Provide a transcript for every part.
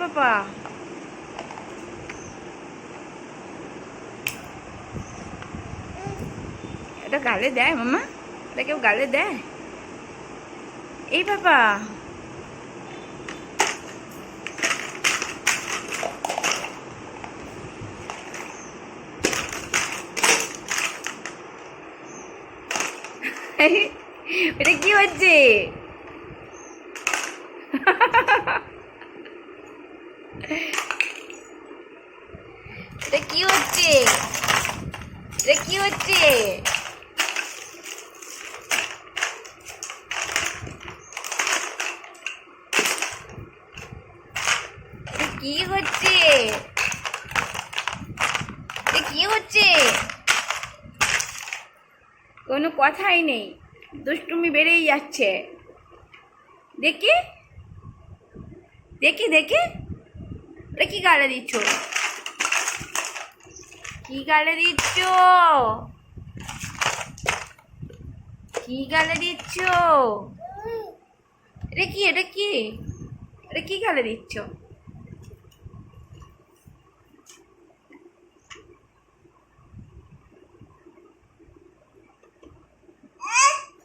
পাপা এটা গালে দেয় মামা? এটা কেউ গালে দেয়? এই পাপা এটা কি হচ্ছে? এটা কি হচ্ছে? এটা কি হচ্ছে? কি হচ্ছে? কি হচ্ছে? কোনো কথাই নেই। দুষ্টুমি বেড়েই যাচ্ছে। দেখি। দেখি দেখি। ওটা কি গালে দিচ্ছ কি গালে দিচ্ছ কি গালে দিচ্ছ এটা কি এটা কি এটা কি গালে দিচ্ছ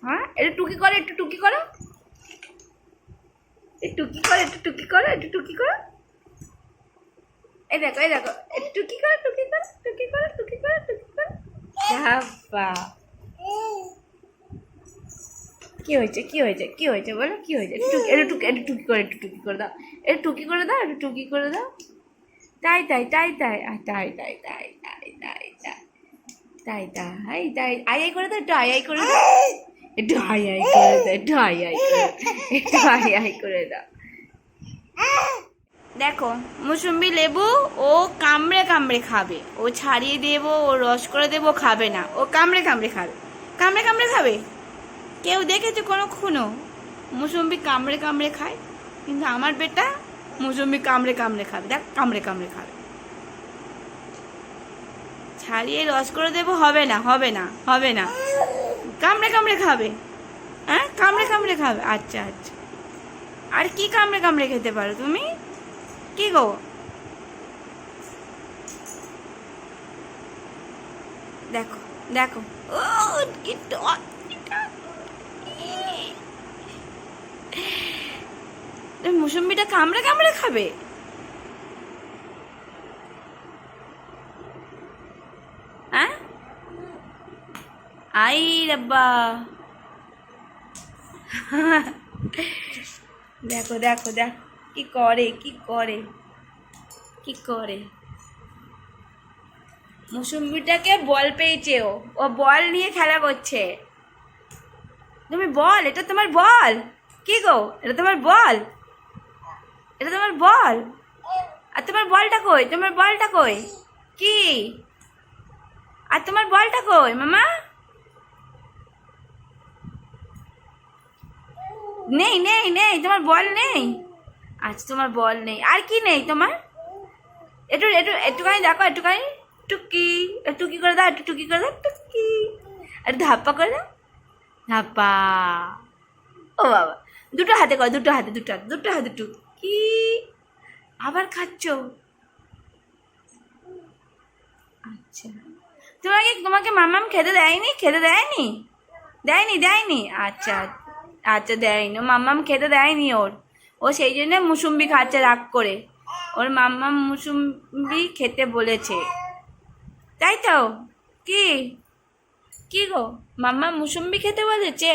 হ্যাঁ এটা টুকি করো একটু টুকি করো একটু টুকি করো একটু টুকি করো একটু টুকি করো এই দেখো এই দেখো টুকি করো টুকি করো টুকি করো টুকি করো টুকি করো বাবা কি হয়েছে কি হয়েছে কি হয়েছে বলো কি হয়েছে টুকি- একটু টুকি একটু টুকি করে একটু টুকি করে দাও একটু টুকি করে দাও একটু টুকি করে দাও তাই তাই তাই তাই তাই তাই তাই তাই তাই তাই তাই তাই তাই আই আই করে দাও একটু আই আই করে দাও একটু আই আই করে দাও একটু আই আই করে একটু আই আই করে দাও দেখো, মুসম্বি লেবু ও কামড়ে কামড়ে খাবে। ও ছাড়িয়ে দেবো, ও রস করে দেবো খাবে না। ও কামড়ে কামড়ে খাবে। কামড়ে কামড়ে খাবে? কেউ দেখেছে কোনো খুনো? মুসম্বি কামড়ে কামড়ে খায়, কিন্তু আমার বেটা মুসম্বি কামড়ে কামড়ে খাবে। দেখ, কামড়ে কামড়ে খাবে। ছাড়িয়ে রস করে দেবো, হবে না হবে না হবে না। কামড়ে কামড়ে খাবে। হ্যাঁ? কামড়ে কামড়ে খাবে। আচ্ছা আচ্ছা। আর কি কামড়ে কামড়ে খেতে পারো তুমি? কি গো? দেখো দেখো। মুসম্বিটা কামড়ে কামড়ে খাবে? হ্যাঁ? আই রাব্বা। দেখো দেখো দেখো। কি করে কি করে কি করে? মুসম্বিটাকে বল পেয়েছে ও। ও বল নিয়ে খেলা করছে। তুমি বল, এটা তোমার বল। কি গো, এটা তোমার বল? এটা তোমার বল? আর তোমার বলটা কই? তোমার বলটা কই? কি? আর তোমার বলটা কই, মামা? নেই নেই নেই, তোমার বল নেই। আচ্ছা তোমার বল নেই। আর কি নেই তোমার? একটু একটু, একটুখানি দেখো, একটুখানি। টুকি টুকি করে দাও, একটু টুকি করে দাও, টুকি। আর ধাপ্পা করে দাও। ধাপ্পা। ও বাবা, দুটো হাতে কর, দুটো হাতে দুটো হাতে দুটো হাতে টুকি। আবার খাচ্ছ? আচ্ছা। তোমাকে তোমাকে মামাম খেতে দেয়নি? খেতে দেয়নি? দেয়নি দেয়নি? আচ্ছা আচ্ছা দেয়নি। ও মাম্মাম খেতে দেয়নি ওর। ও সেই জন্য মুসুম্বি খাচ্ছে রাগ করে। ওর মাম্মা মুসুম্বি খেতে বলেছে। তাই তো? কি? কি গো? মাম্মা মুসুম্বি খেতে বলেছে?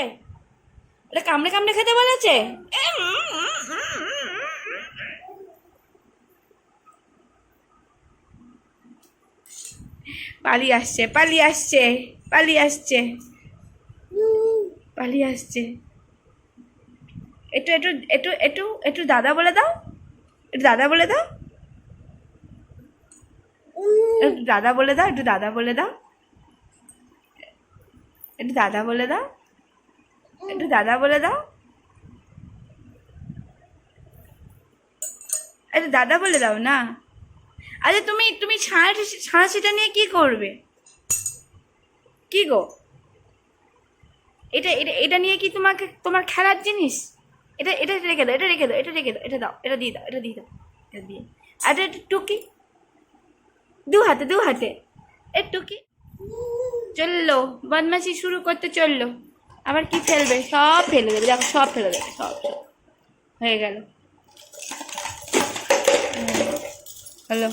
ওটা কামড়ে কামড়ে খেতে বলেছে? পালিয়ে আসছে পালিয়ে আসছে পালিয়ে আসছে পালিয়ে আসছে। একটু একটু একটু একটু একটু দাদা বলে দাও। একটু দাদা বলে দাও। একটু দাদা বলে দাও, একটু দাদা বলে দাও। একটু দাদা বলে দাও। একটু দাদা বলে দাও। একটু দাদা বলে দাও না। আরে তুমি তুমি ছাড়া ছাড়াছিটা নিয়ে কি করবে? কি গো? এটা এটা এটা নিয়ে কি তোমাকে, তোমার খেলার জিনিস? এটা এটা রেখে দাও, এটা রেখে দাও, এটা রেখে দাও, এটা দাও, এটা দিয়ে দাও, এটা দিয়ে দাও, এটা দিয়ে আর একটু টুকি। দু হাতে দু হাতে। এ টুকি। চলল, বদমাশি শুরু করতে চলল। আবার কি ফেলবে? সব ফেলে দেবে, দেখো, সব ফেলে দেবে, সব। হয়ে গেল। হ্যালো।